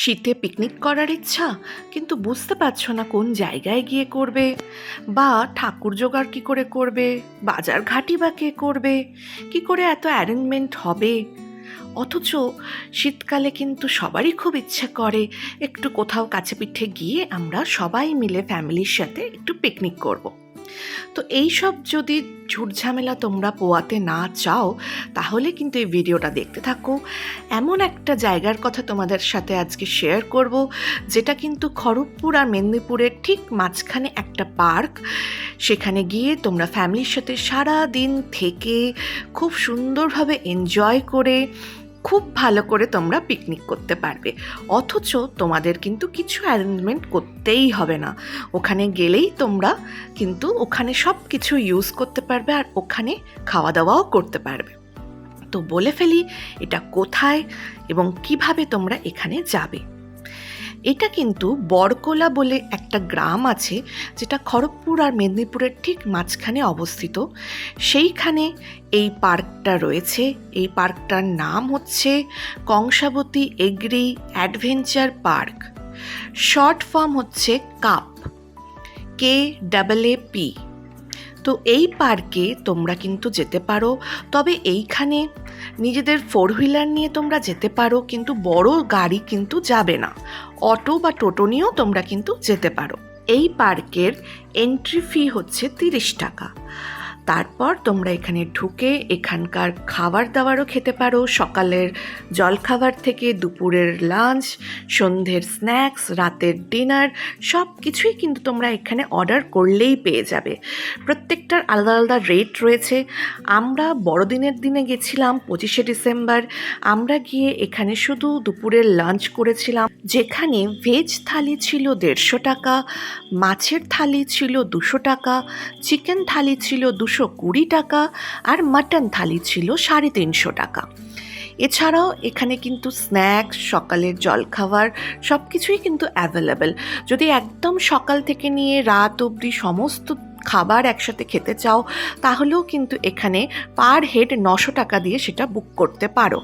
শীতে পিকনিক করার ইচ্ছা, কিন্তু বুঝতে পারছ না কোন জায়গায় গিয়ে করবে? বা ঠাকুর জোগাড় কী করে করবে? বাজার ঘাটি বা কে করবে? কি করে এত অ্যারেঞ্জমেন্ট হবে? অথচ শীতকালে কিন্তু সবারই খুব ইচ্ছে করে, একটু কোথাও কাছে পিঠে গিয়ে আমরা সবাই মিলে ফ্যামিলির সাথে একটু পিকনিক করব। তো এই সব যদি ঝুটঝামেলা তোমরা পোয়াতে না চাও, তাহলে কিন্তু এই ভিডিওটা দেখতে থাকো। এমন একটা জায়গার কথা তোমাদের সাথে আজকে শেয়ার করব, যেটা কিন্তু খড়গপুর আর মেদিনীপুরের ঠিক মাঝখানে একটা পার্ক। সেখানে গিয়ে তোমরা ফ্যামিলির সাথে সারা দিন থেকে খুব সুন্দরভাবে এনজয় করে খুব ভালো করে তোমরা পিকনিক করতে পারবে। অথচ তোমাদের কিন্তু কিছু অ্যারেঞ্জমেন্ট করতেই হবে না। ওখানে গেলেই তোমরা কিন্তু ওখানে সব কিছু ইউজ করতে পারবে আর ওখানে খাওয়া দাওয়াও করতে পারবে। তো বলে ফেলি, এটা কোথায় এবং কীভাবে তোমরা এখানে যাবে? এটা কিন্তু বরকোলা বলে একটা গ্রাম আছে, যেটা খড়গপুর আর মেদিনীপুরের ঠিক মাঝখানে অবস্থিত। সেইখানে এই পার্কটা রয়েছে। এই পার্কটার নাম হচ্ছে Kangsabati agri adventure park. Short form হচ্ছে KAAP K double A P তো এই পার্কে তোমরা কিন্তু যেতে পারো। তবে এইখানে নিজেদের ফোর হুইলার নিয়ে তোমরা যেতে পারো, কিন্তু বড় গাড়ি কিন্তু যাবে না। অটো বা টোটো নিয়েও তোমরা কিন্তু যেতে পারো। এই পার্কের এন্ট্রি ফি হচ্ছে তিরিশ টাকা। তারপর তোমরা এখানে ঢুকে এখানকার খাবার দাবারও খেতে পারো। সকালের জলখাবার থেকে দুপুরের লাঞ্চ সন্ধ্যের স্ন্যাক্স রাতের ডিনার সব কিছুই কিন্তু তোমরা এখানে অর্ডার করলেই পেয়ে যাবে। প্রত্যেকটার আলাদা আলাদা রেট রয়েছে। আমরা বড়দিনের দিনে গেছিলাম পঁচিশে ডিসেম্বর। আমরা গিয়ে এখানে শুধু দুপুরের লাঞ্চ করেছিলাম। যেখানে ভেজ থালি ছিল দেড়শো টাকা, মাছের থালি ছিল দুশো টাকা চিকেন থালি ছিল দুশো কুড়ি টাকা আর মাটন থালি ছিল সাড়ে তিনশো টাকা। এছাড়াও এখানে কিন্তু স্ন্যাক্স, সকালের জলখাবার সব কিছুই কিন্তু অ্যাভেলেবেল যদি একদম সকাল থেকে নিয়ে রাত অবধি সমস্ত খাবার একসাথে খেতে চাও, তাহলেও কিন্তু এখানে পার হেড নশো টাকা দিয়ে সেটা বুক করতে পারো।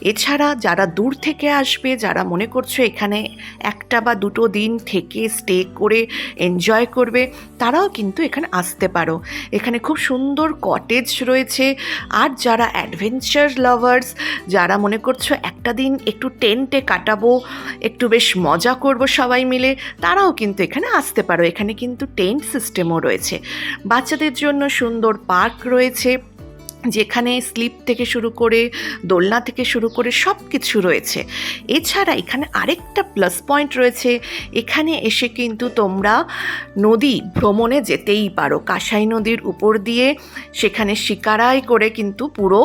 এছাড়া যারা দূর থেকে আসবে, যারা মনে করছ এখানে একটা বা দুটো দিন থেকে স্টে করে এনজয় করবে, তারাও কিন্তু এখানে আসতে পারো। এখানে খুব সুন্দর কটেজ রয়েছে। আর যারা অ্যাডভেঞ্চার লাভার্স যারা মনে করছ একটা দিন একটু টেন্টে কাটাবো, একটু বেশ মজা করব সবাই মিলে, তারাও কিন্তু এখানে আসতে পারো। এখানে কিন্তু টেন্ট সিস্টেমও রয়েছে। বাচ্চাদের জন্য সুন্দর পার্ক রয়েছে, যেখানে স্লিপ থেকে শুরু করে, দোলনা থেকে শুরু করে সব কিছু রয়েছে। এছাড়া এখানে আরেকটা প্লাস পয়েন্ট রয়েছে, এখানে এসে কিন্তু তোমরা নদী ভ্রমণে যেতেই পারো। কাঁসাই নদীর উপর দিয়ে সেখানে শিকারাই করে কিন্তু পুরো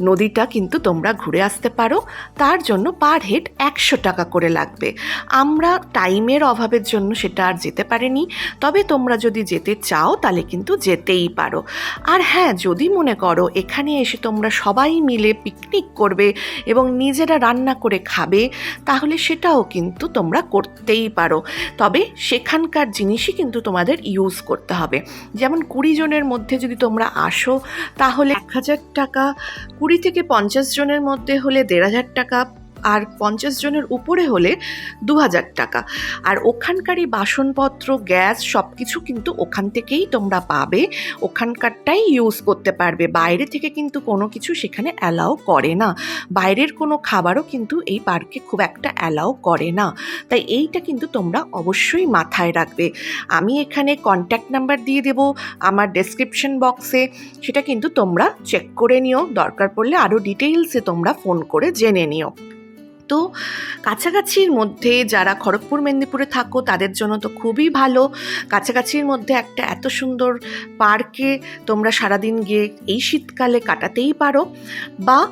নদীটা কিন্তু তোমরা ঘুরে আসতে পারো। তার জন্য পার হেড একশো টাকা করে লাগবে। আমরা টাইমের অভাবের জন্য সেটা আর যেতে পারিনি। তবে তোমরা যদি যেতে চাও, তাহলে কিন্তু যেতেই পারো। আর হ্যাঁ যদি মনে করো এখানে এসে তোমরা সবাই মিলে পিকনিক করবে এবং নিজেরা রান্না করে খাবে, তাহলে সেটাও কিন্তু তোমরা করতেই পারো। তবে সেখানকার জিনিসই কিন্তু তোমাদের ইউজ করতে হবে। যেমন কুড়ি জনের মধ্যে যদি তোমরা আসো, তাহলে এক হাজার টাকা কুড়ি থেকে পঞ্চাশ জনের মধ্যে হলে দেড় হাজার টাকা আর পঞ্চাশ জনের উপরে হলে দু হাজার টাকা। আর ওখানকারই বাসনপত্র, গ্যাস সব কিছু কিন্তু ওখান থেকেই তোমরা পাবে। ওখানকারটাই ইউজ করতে পারবে। বাইরে থেকে কিন্তু কোনো কিছু সেখানে অ্যালাও করে না। বাইরের কোনো খাবারও কিন্তু এই পার্কে খুব একটা অ্যালাউ করে না। তাই এইটা কিন্তু তোমরা অবশ্যই মাথায় রাখবে। আমি এখানে কন্ট্যাক্ট নাম্বার দিয়ে দেবো আমার ডেসক্রিপশন বক্সে সেটা কিন্তু তোমরা চেক করে নিও। দরকার পড়লে আরও ডিটেইলসে তোমরা ফোন করে জেনে নিও। তো কাছাকাছির মধ্যে যারা খড়গপুর, মেদিনীপুরে থাকো, তাদের জন্য তো খুবই ভালো। কাছাকাছির মধ্যে একটা এত সুন্দর পার্কে তোমরা সারাদিন গিয়ে এই শীতকালে কাটাতেই পারো। বা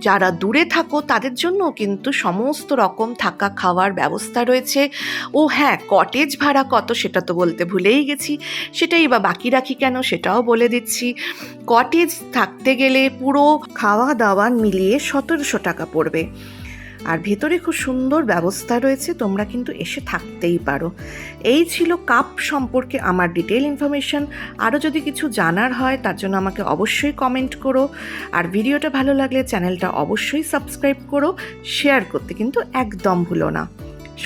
যারা দূরে থাকো, তাদের জন্য কিন্তু সমস্ত রকম থাকা খাওয়ার ব্যবস্থা রয়েছে। ও হ্যাঁ কটেজ ভাড়া কত সেটা তো বলতে ভুলেই গেছি। সেটাই বা বাকি রাখি কেন সেটাও বলে দিচ্ছি। কটেজ থাকতে গেলে পুরো খাওয়া দাওয়া মিলিয়ে সতেরোশো টাকা পড়বে। আর ভেতরে খুব সুন্দর ব্যবস্থা রয়েছে, তোমরা কিন্তু এসে থাকতেই পারো। এই ছিল কাপ সম্পর্কে আমার ডিটেল ইনফরমেশান আরও যদি কিছু জানার হয়, তার জন্য আমাকে অবশ্যই কমেন্ট করো। আর ভিডিওটা ভালো লাগলে চ্যানেলটা অবশ্যই সাবস্ক্রাইব করো শেয়ার করতে কিন্তু একদম ভুলো না।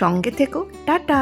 সঙ্গে থেকো, টাটা!